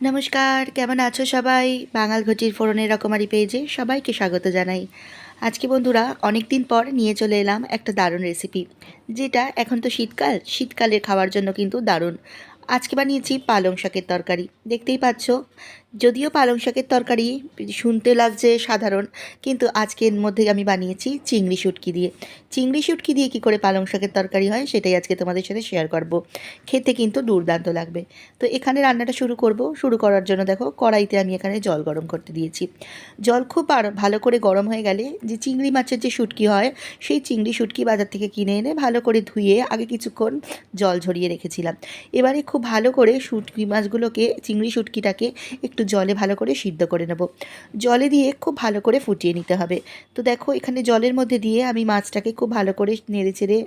নমস্কার, কেমন আছো সবাই? বাঙাল ঘটির ফোরনের রকমারি পেজে সবাইকে স্বাগত জানাই। আজকে বন্ধুরা অনেক দিন পর নিয়ে চলে এলাম একটা দারুণ রেসিপি যেটা এখন তো শীতকাল শীতকালে খাওয়ার জন্য কিন্তু দারুণ। আজকে বানিয়েছি পালং শাকের তরকারি, দেখতেই পাচ্ছ? যদিও পালং শাকের তরকারি শুনতে লাগছে সাধারণ, কিন্তু আজকের মধ্যে আমি বানিয়েছি চিংড়ি শুটকি দিয়ে। চিংড়ি শুটকি দিয়ে কি করে পালং শাকের তরকারি হয় সেটাই আজকে তোমাদের সাথে শেয়ার করব। খেতে কিন্তু দুর্দান্ত লাগবে। তো এখানে রান্নাটা শুরু করব। শুরু করার জন্য দেখো, কড়াইতে আমি এখানে জল গরম করতে দিয়েছি। জল খুব ভালো করে গরম হয়ে গেলে যে চিংড়ি মাছের যে শুটকি হয়, সেই চিংড়ি শুটকি বাজার থেকে কিনে এনে ভালো করে ধুয়ে আগে কিছুক্ষণ জল ঝরিয়ে রেখেছিলাম। এবারে খুব ভালো করে শুটকি মাছগুলোকে, চিংড়ি শুটকিটাকে একটু জলে ভালো করে সিদ্ধ করে নেব। জলে দিয়ে খুব ভালো করে ফুটিয়ে নিতে হবে। তো দেখো, এখানে জলের মধ্যে দিয়ে আমি মাছটাকে খুব ভালো করে নেড়ে চেড়ে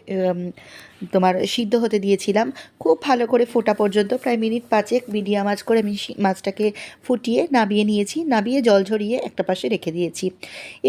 তোমার সিদ্ধ হতে দিয়েছিলাম। খুব ভালো করে ফোটা পর্যন্ত, প্রায় মিনিট পাঁচেক মিডিয়াম আঁচ করে আমি মাছটাকে ফুটিয়ে নাবিয়ে নিয়েছি। নাবিয়ে জল ঝরিয়ে একটা পাশে রেখে দিয়েছি।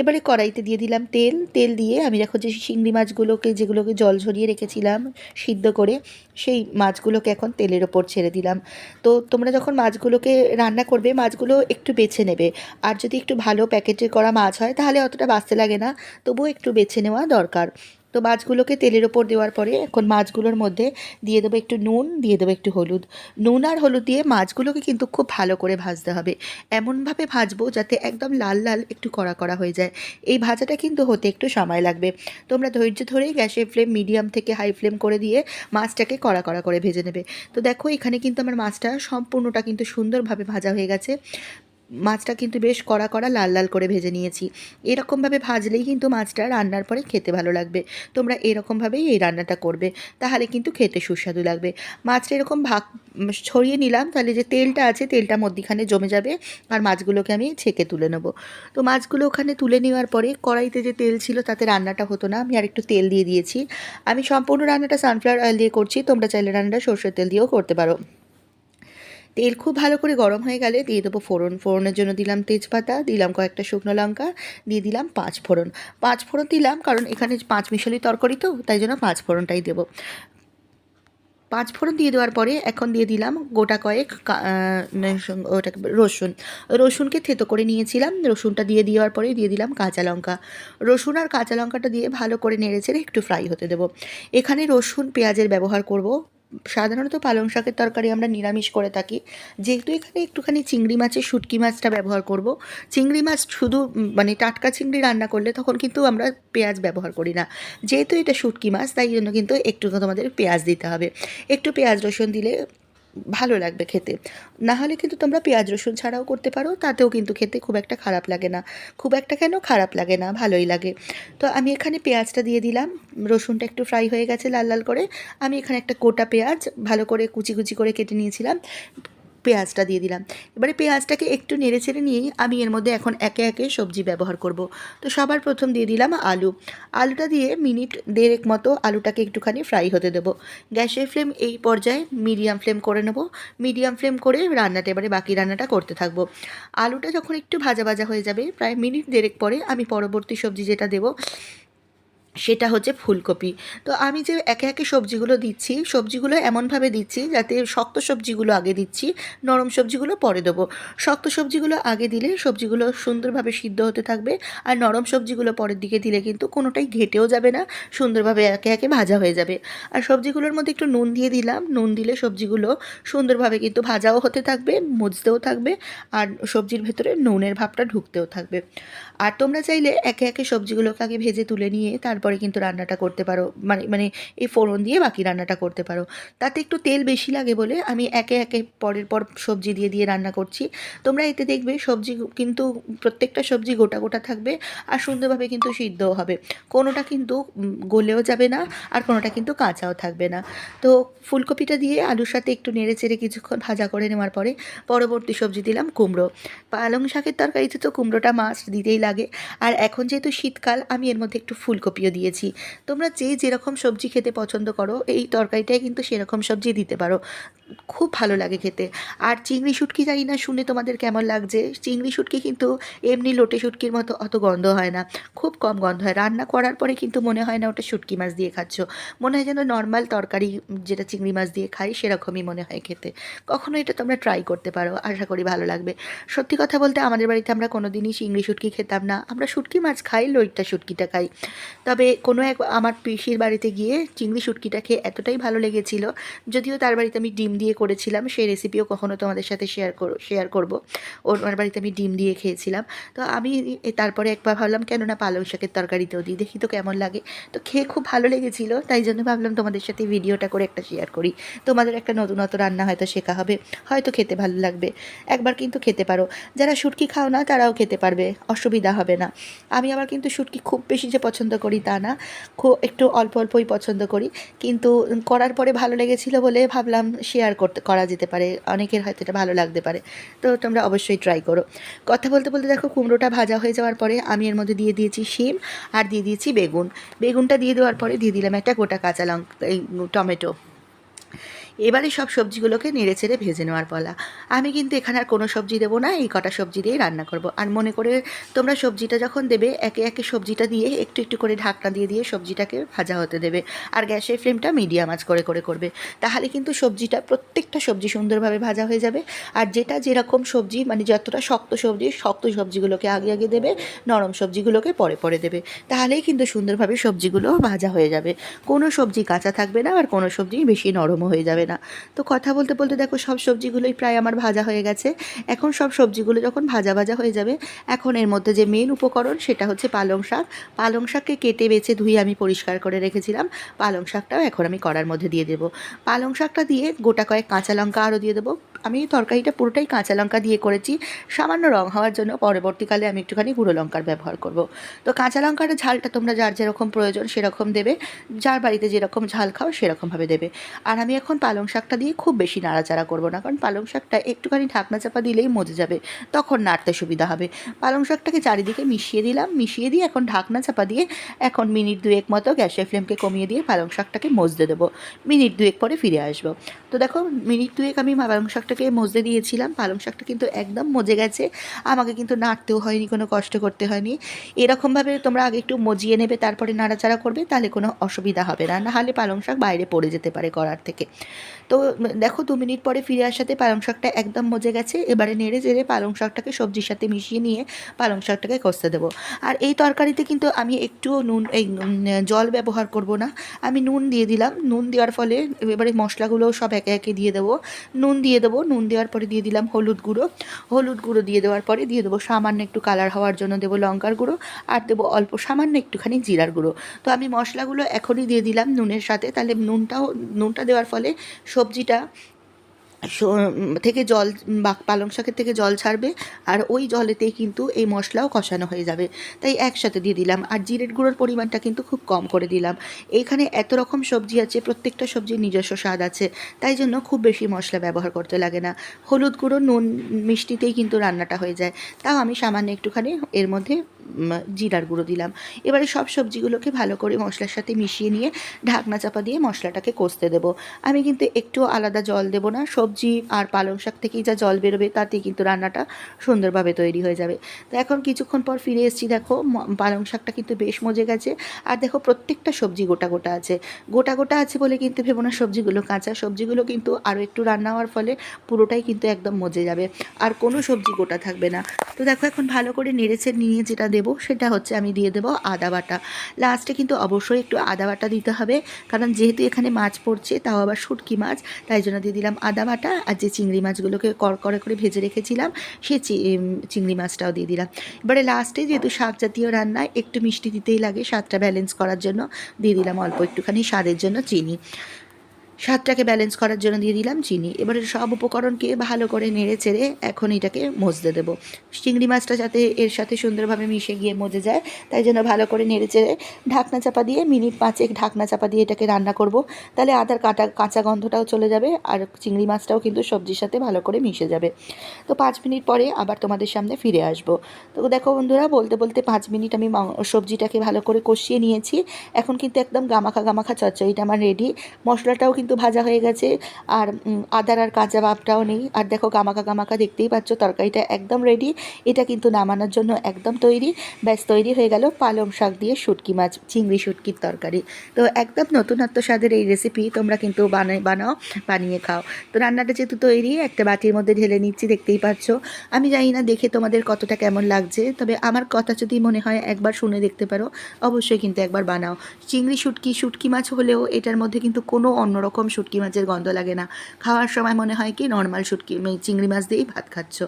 এবারে কড়াইতে দিয়ে দিলাম তেল। তেল দিয়ে আমি দেখো যে চিংড়ি মাছগুলোকে, যেগুলোকে জল ঝরিয়ে রেখেছিলাম সিদ্ধ করে, সেই মাছগুলোকে এখন তেলের ওপর ছেড়ে দিলাম। তো তোমরা যখন মাছগুলোকে রান্না করবে মাছগুলো একটু বেছে নেবে। আর যদি একটু ভালো প্যাকেটে করা মাছ হয়, তাহলে অতটা বাঁচতে লাগে না। তবুও একটু বেছে নেওয়া দরকার। তো মাছগুলোকে তেলের ওপর দেওয়ার পরে এখন মাছগুলোর মধ্যে দিয়ে দেবো একটু নুন, দিয়ে দেবো একটু হলুদ। নুন আর হলুদ দিয়ে মাছগুলোকে কিন্তু খুব ভালো করে ভাজতে হবে। এমনভাবে ভাজবো যাতে একদম লাল লাল একটু কড়া করা হয়ে যায়। এই ভাজাটা কিন্তু হতে একটু সময় লাগবে। তোমরা ধৈর্য ধরে গ্যাসের ফ্লেম মিডিয়াম থেকে হাই ফ্লেম করে দিয়ে মাছটাকে কড়া কড়া করে ভেজে নেবে। তো দেখো এখানে কিন্তু আমার মাছটা সম্পূর্ণটা কিন্তু সুন্দরভাবে ভাজা হয়ে গেছে। মাছটা কিন্তু বেশ কড়া কড়া লাল লাল করে ভেজে নিয়েছি। এরকমভাবে ভাজলেই কিন্তু মাছটা রান্নার পরে খেতে ভালো লাগবে। তোমরা এরকমভাবেই এই রান্নাটা করবে, তাহলে কিন্তু খেতে সুস্বাদু লাগবে। মাছটা এরকম ভাগ ছড়িয়ে নিলাম, তাহলে যে তেলটা আছে, তেলটা মধ্যিখানে জমে যাবে আর মাছগুলোকে আমি ছেঁকে তুলে নেব। তো মাছগুলো ওখানে তুলে নেওয়ার পরে কড়াইতে যে তেল ছিল তাতে রান্নাটা হতো না, আমি আর একটু তেল দিয়ে দিয়েছি। আমি সম্পূর্ণ রান্নাটা সানফ্লাওয়ার অয়েল দিয়ে করছি, তোমরা চাইলে রান্নাটা সর্ষের তেল দিয়েও করতে পারো। তেল খুব ভালো করে গরম হয়ে গেলে দিয়ে দেবো ফোড়ন। ফোড়নের জন্য দিলাম তেজপাতা, দিলাম কয়েকটা শুকনো লঙ্কা, দিয়ে দিলাম পাঁচ ফোড়ন। পাঁচ ফোড়ন দিলাম কারণ এখানে পাঁচ মিশালি তরকারি তো, তাই জন্য পাঁচ ফোড়নটাই দেবো। পাঁচ ফোড়ন দিয়ে দেওয়ার পরে এখন দিয়ে দিলাম গোটা কয়েক ওটাকে রসুন। রসুনকে থেতো করে নিয়েছিলাম, রসুনটা দিয়ে দেওয়ার পরে দিয়ে দিলাম কাঁচা লঙ্কা। রসুন আর কাঁচা লঙ্কাটা দিয়ে ভালো করে নেড়ে চেড়ে একটু ফ্রাই হতে দেবো। এখানে রসুন পেঁয়াজের ব্যবহার করব। সাধারণত পালং শাকের তরকারি আমরা নিরামিষ করে থাকি। যেহেতু এখানে একটুখানি চিংড়ি মাছের শুটকি মাছটা ব্যবহার করব। চিংড়ি মাছ শুধু মানে টাটকা চিংড়ি রান্না করলে তখন কিন্তু আমরা পেঁয়াজ ব্যবহার করি না। যেহেতু এটা শুটকি মাছ, তাই জন্য কিন্তু একটু তোমাদের পেঁয়াজ দিতে হবে। একটু পেঁয়াজ রসুন দিলে ভালো লাগবে খেতে। না হলে কিন্তু তোমরা পেঁয়াজ রসুন ছাড়াও করতে পারো, তাতেও কিন্তু খেতে খুব একটা খারাপ লাগে না। খুব একটা কেন খারাপ লাগে না, ভালোই লাগে। তো আমি এখানে পেঁয়াজটা দিয়ে দিলাম। রসুনটা একটু ফ্রাই হয়ে গেছে লাল লাল করে। আমি এখানে একটা কোটা পেঁয়াজ ভালো করে কুচি কুচি করে কেটে নিয়েছিলাম। পেঁয়াজটা দিয়ে দিলাম। এবারে পেঁয়াজটাকে একটু নেড়ে ছেড়ে নিয়েই আমি এর মধ্যে এখন একে একে সবজি ব্যবহার করব। তো সবার প্রথম দিয়ে দিলাম আলু। আলুটা দিয়ে মিনিট দেড়েক মতো আলুটাকে একটুখানি ফ্রাই হতে দেবো। গ্যাসের ফ্লেম এই পর্যায়ে মিডিয়াম ফ্লেম করে নেব। মিডিয়াম ফ্লেম করে রান্নাটা এবারে বাকি রান্নাটা করতে থাকব। আলুটা যখন একটু ভাজা ভাজা হয়ে যাবে, প্রায় মিনিট দেড়েক পরে আমি পরবর্তী সবজি যেটা দেবো সেটা হচ্ছে ফুলকপি। তো আমি যে একে একে সবজিগুলো দিচ্ছি, সবজিগুলো এমনভাবে দিচ্ছি যাতে শক্ত সবজিগুলো আগে দিচ্ছি, নরম সবজিগুলো পরে দেবো। শক্ত সবজিগুলো আগে দিলে সবজিগুলো সুন্দরভাবে সিদ্ধ হতে থাকবে আর নরম সবজিগুলো পরের দিকে দিলে কিন্তু কোনোটাই ঘেটেও যাবে না, সুন্দরভাবে একে একে ভাজা হয়ে যাবে। আর সবজিগুলোর মধ্যে একটু নুন দিয়ে দিলাম, নুন দিলে সবজিগুলো সুন্দরভাবে কিন্তু ভাজাও হতে থাকবে, মজতেও থাকবে আর সবজির ভেতরে নুনের ভাবটা ঢুকতেও থাকবে। আর তোমরা চাইলে একে একে সবজিগুলোকে আগে ভেজে তুলে নিয়ে তারপরে কিন্তু রান্নাটা করতে পারো। মানে মানে এই ফোড়ন দিয়ে বাকি রান্নাটা করতে পারো। তাতে একটু তেল বেশি লাগে বলে আমি একে একে পরের পর সবজি দিয়ে দিয়ে রান্না করছি। তোমরা এতে দেখবে সবজি কিন্তু প্রত্যেকটা সবজি গোটা গোটা থাকবে আর সুন্দরভাবে কিন্তু সিদ্ধও হবে। কোনোটা কিন্তু গলেও যাবে না আর কোনোটা কিন্তু কাঁচাও থাকবে না। তো ফুলকপিটা দিয়ে আলুর সাথে একটু নেড়ে চেড়ে কিছুক্ষণ ভাজা করে নেওয়ার পরে পরবর্তী সবজি দিলাম কুমড়ো। পালং শাকের তরকারিতে তো কুমড়োটা মাছ দিতেই লাগে। আর এখন যেহেতু শীতকাল, আমি এর মধ্যে একটু ফুলকপিও দিয়েছি। তোমরা যে যেরকম সবজি খেতে পছন্দ করো, এই তরকারিটাই কিন্তু সেরকম সবজি দিতে পারো। খুব ভালো লাগে খেতে। আর চিংড়ি শুটকি জানি না, শুনে তোমাদের কেমন লাগছে? চিংড়ি শুটকি কিন্তু এমনি লোটে শুটকির মতো অত গন্ধ হয় না। খুব কম গন্ধ হয়। রান্না করার পরে কিন্তু মনে হয় না ওটা শুটকি মাছ দিয়ে খাচ্ছ। মনে হয় যেন নর্মাল তরকারি যেটা চিংড়ি মাছ দিয়ে খাই, সেরকমই মনে হয় খেতে। কখনো এটা তোমরা ট্রাই করতে পারো। আশা করি ভালো লাগবে। সত্যি কথা বলতে আমাদের বাড়িতে আমরা কোনো দিনই চিংড়ি শুটকি খেতাম না। আমরা শুটকি মাছ খাই লইট্টা শুটকিটা খাই। তবে কোনো এক আমার পিসির বাড়িতে গিয়ে চিংড়ি শুটকিটা খেয়ে এতটাই ভালো লেগেছিল, যদিও তার বাড়িতে আমি ডিম দিয়ে করেছিলাম, সেই রেসিপিও কখনো তোমাদের সাথে শেয়ার করো শেয়ার করব। ওর বাড়িতে আমি ডিম দিয়ে খেয়েছিলাম। তো আমি তারপরে একবার ভাবলাম কেন না পালং শাকের তরকারিতেও দিই, দেখি তো কেমন লাগে। তো খেয়ে খুব ভালো লেগেছিলো, তাই জন্য ভাবলাম তোমাদের সাথে ভিডিওটা করে একটা শেয়ার করি। তোমাদের একটা নতুনত্ব রান্না হয়তো শেখা হবে, হয়তো খেতে ভালো লাগবে। একবার কিন্তু খেতে পারো। যারা শুটকি খাও না, তারাও খেতে পারবে, অসুবিধা হবে না। আমি আবার কিন্তু শুটকি খুব বেশি যে পছন্দ করি, তা না খুব একটু অল্প অল্পই পছন্দ করি। কিন্তু করার পরে ভালো লেগেছিলো বলে ভাবলাম শেয়ার করতে, করা যেতে পারে। অনেকের হয়তো এটা ভালো লাগতে পারে। তো তোমরা অবশ্যই ট্রাই করো। কথা বলতে বলতে দেখো কুমড়োটা ভাজা হয়ে যাওয়ার পরে আমি এর মধ্যে দিয়ে দিয়েছি শিম আর দিয়ে দিয়েছি বেগুন। বেগুনটা দিয়ে দেওয়ার পরে দিয়ে দিলাম একটা গোটা কাঁচা লঙ্কা, এই, টমেটো। এবারে সব সবজিগুলোকে নেড়ে চেড়ে ভেজে নেওয়ার পালা। আমি কিন্তু এখানে আর কোনো সবজি দেবো না, এই কটা সবজি দিয়েই রান্না করব। আর মনে করে তোমরা সবজিটা যখন দেবে, একে একে সবজিটা দিয়ে একটু একটু করে ঢাকনা দিয়ে দিয়ে সবজিটাকে ভাজা হতে দেবে। আর গ্যাসের ফ্লেমটা মিডিয়াম আঁচ করে করে করবে। তাহলে কিন্তু সবজিটা প্রত্যেকটা সবজি সুন্দরভাবে ভাজা হয়ে যাবে। আর যেটা যেরকম সবজি মানে যতটা শক্ত সবজি, শক্ত সবজিগুলোকে আগে আগে দেবে, নরম সবজিগুলোকে পরে পরে দেবে। তাহলেই কিন্তু সুন্দরভাবে সবজিগুলো ভাজা হয়ে যাবে। কোনো সবজি কাঁচা থাকবে না, আর কোনো সবজি বেশি নরমও হয়ে যাবে। না। তো কথা বলতে বলতে দেখো সব সবজিগুলোই প্রায় আমার ভাজা হয়ে গেছে। এখন সব সবজিগুলো যখন ভাজা ভাজা হয়ে যাবে, এখন এর মধ্যে যে মেন উপকরণ সেটা হচ্ছে পালং শাক। পালং শাককে কেটে বেছে ধুয়ে আমি পরিষ্কার করে রেখেছিলাম। পালং শাকটাও এখন আমি কড়ার মধ্যে দিয়ে দেবো। পালং শাকটা দিয়ে গোটা কয়েক কাঁচা লঙ্কা আরও দিয়ে দেবো। আমি এই তরকারিটা পুরোটাই কাঁচা লঙ্কা দিয়ে করেছি। সামান্য রং হওয়ার জন্য পরবর্তীকালে আমি একটুখানি গুঁড়ো লঙ্কার ব্যবহার করব। তো কাঁচা লঙ্কার ঝালটা তোমরা যার যেরকম প্রয়োজন সেরকম দেবে। যার বাড়িতে যেরকম ঝাল খাও সেরকমভাবে দেবে। আর আমি এখন পালং শাকটা দিয়ে খুব বেশি নাড়াচাড়া করব না। কারণ পালং শাকটা একটুখানি ঢাকনা চাপা দিলেই মজে যাবে। তখন নাড়তে সুবিধা হবে। পালং শাকটাকে চারিদিকে মিশিয়ে দিলাম। মিশিয়ে দিয়ে এখন ঢাকনা চাপা দিয়ে এখন মিনিট দুয়েক মতো গ্যাসের ফ্লেমকে কমিয়ে দিয়ে পালং শাকটাকে মজতে দেবো। মিনিট দুয়েক পরে ফিরে আসব। তো দেখো, মিনিট দুয়েক আমি পালং শাকটাকে মজতে দিয়েছিলাম, পালং শাকটা কিন্তু একদম মজে গেছে। আমাকে কিন্তু নাড়তেও হয়নি, কোনো কষ্ট করতে হয়নি। এরকমভাবে তোমরা আগে একটু মজিয়ে নেবে, তারপরে নাড়াচাড়া করবে, তাহলে কোনো অসুবিধা হবে না। নাহলে পালং শাক বাইরে পড়ে যেতে পারে কড়ার থেকে। তো দেখো দু মিনিট পরে ফিরে আসাতে পালং শাকটা একদম মজে গেছে। এবারে নেড়ে চেড়ে পালং শাকটাকে সবজির সাথে মিশিয়ে নিয়ে পালং শাকটাকে কষতে দেবো। আর এই তরকারিতে কিন্তু আমি একটুও নুন, এই জল ব্যবহার করব না। আমি নুন দিয়ে দিলাম। নুন দেওয়ার ফলে এবারে মশলাগুলো সব একে একে দিয়ে দেবো। নুন দিয়ে দেবো নুন দেওয়ার পরে দিয়ে দিলাম হলুদ গুঁড়ো। হলুদ গুঁড়ো দিয়ে দেওয়ার পরে দিয়ে দেবো সামান্য একটু কালার হওয়ার জন্য দেবো লঙ্কার গুঁড়ো আর দেবো অল্প সামান্য একটুখানি জিরার গুঁড়ো। তো আমি মশলাগুলো এখনই দিয়ে দিলাম নুনের সাথে। তাহলে নুনটাও, নুনটা দেওয়ার ফলে সবজিটা থেকে জল বা, পালং শাকের থেকে জল ছাড়বে, আর ওই জলেতেই কিন্তু এই মশলাও কষানো হয়ে যাবে। তাই একসাথে দিয়ে দিলাম, আর জিরের গুঁড়োর পরিমাণটা কিন্তু খুব কম করে দিলাম। এইখানে এত রকম সবজি আছে, প্রত্যেকটা সবজির নিজস্ব স্বাদ আছে, তাই জন্য খুব বেশি মশলা ব্যবহার করতে লাগে না। হলুদ গুঁড়ো, নুন মিষ্টিতেই কিন্তু রান্নাটা হয়ে যায়। তাও আমি সামান্য একটুখানি এর মধ্যে জিরার গুঁড়ো দিলাম। এবারে সব সবজিগুলোকে ভালো করে মশলার সাথে মিশিয়ে নিয়ে ঢাকনা চাপা দিয়ে মশলাটাকে কষতে দেবো। আমি কিন্তু একটু আলাদা জল দেবো না, সবজি আর পালং শাক থেকেই যা জল বেরোবে তাতেই কিন্তু রান্নাটা সুন্দরভাবে তৈরি হয়ে যাবে। তো এখন কিছুক্ষণ পর ফিরে এসেছি, দেখো পালং শাকটা কিন্তু বেশ মজে গেছে। আর দেখো প্রত্যেকটা সবজি গোটা গোটা আছে। গোটা গোটা আছে বলে কিন্তু ভেবো না, সবজিগুলো কাঁচা। সবজিগুলো কিন্তু আরও একটু রান্না হওয়ার ফলে পুরোটাই কিন্তু একদম মজে যাবে। আর কোনো সবজি গোটা থাকবে না। তো দেখো এখন ভালো করে নেড়েছে নিয়ে যেটা দেবো, সেটা হচ্ছে আমি দিয়ে দেবো আদা বাটা। লাস্টে কিন্তু অবশ্যই একটু আদা বাটা দিতে হবে, কারণ যেহেতু এখানে মাছ পড়ছে, তাও আবার শুটকি মাছ, তাই জন্য দিয়ে দিলাম আদা বাটা আর যে চিংড়ি মাছগুলোকে কর করে ভেজে রেখেছিলাম, সে চিংড়ি মাছটাও দিয়ে দিলাম। এবারে লাস্টে যেহেতু শাক জাতীয় রান্নায় একটু মিষ্টি দিতেই লাগে, স্বাদটা ব্যালেন্স করার জন্য দিয়ে দিলাম অল্প একটুখানি স্বাদের জন্য চিনি। স্বাদটাকে ব্যালেন্স করার জন্য দিয়ে দিলাম চিনি। এবারে সব উপকরণকে ভালো করে নেড়ে চেড়ে এখন এটাকে মজতে দেবো। চিংড়ি মাছটা যাতে এর সাথে সুন্দরভাবে মিশে গিয়ে মজে যায়, তাই জন্য ভালো করে নেড়ে চেড়ে ঢাকনা চাপা দিয়ে মিনিট পাঁচেক ঢাকনা চাপা দিয়ে এটাকে রান্না করব। তাহলে আদার কাটা, কাঁচা গন্ধটাও চলে যাবে আর চিংড়ি মাছটাও কিন্তু সবজির সাথে ভালো করে মিশে যাবে। তো পাঁচ মিনিট পরে আবার তোমাদের সামনে ফিরে আসব। তো দেখো বন্ধুরা, বলতে বলতে পাঁচ মিনিট আমি সবজিটাকে ভালো করে কষিয়ে নিয়েছি। এখন কিন্তু একদম গামাখা গামাখা চচ্চড়িটা আমার রেডি মশলাটাও কিন্তু ভাজা হয়ে গেছে। আর আদার আর কাঁচা ভাবটাও নেই। আর দেখো গামাখা গামাখা দেখতেই পাচ্ছ, তরকারিটা একদম রেডি এটা কিন্তু নামানোর জন্য একদম তৈরি। ব্যাস, তৈরি হয়ে গেল পালং শাক দিয়ে শুটকি মাছ, চিংড়ি শুটকির তরকারি। তো একদম নতুনত্ব স্বাদের এই রেসিপি তোমরা কিন্তু বানাই, বানাও, বানিয়ে খাও। তো রান্নাটা যেহেতু তৈরি, একটা বাটির মধ্যে ঢেলে নিচ্ছি, দেখতেই পাচ্ছ। আমি জানি না দেখে তোমাদের কতটা কেমন লাগছে, তবে আমার কথা যদি মনে হয় একবার শুনে দেখতে পারো, অবশ্যই কিন্তু একবার বানাও। চিংড়ি শুটকি শুটকি মাছ হলেও এটার মধ্যে কিন্তু কোনো অন্যরকম শুটকি মাছের গন্ধ লাগে না। খাওয়ার সময় মনে হয় কি নর্মাল শুটকি মানে চিংড়ি মাছ দিয়েই ভাত খাচ্ছ।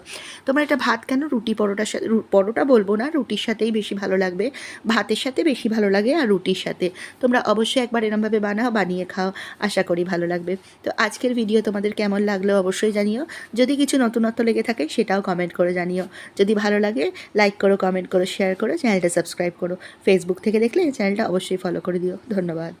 তোমরা এটা ভাত কেন? রুটি পরোটার সাথে পরোটা বলব না, রুটির সাথেই বেশি ভালো লাগবে। ভাতের সাথে বেশি ভালো লাগে আর রুটির সাথে। তোমরা অবশ্যই একবার এরমভাবে বানাও, বানিয়ে খাও, আশা করি ভালো লাগবে। তো আজকের ভিডিও তোমাদের কেমন লাগল অবশ্যই জানিও। যদি কিছু নতুনত্ব লেগে থাকে সেটাও কমেন্ট করে জানিও। যদি ভালো লাগে লাইক করো কমেন্ট করো শেয়ার করো চ্যানেলটা সাবস্ক্রাইব করো। ফেসবুক থেকে দেখলে চ্যানেলটা অবশ্যই ফলো করে দিও। ধন্যবাদ।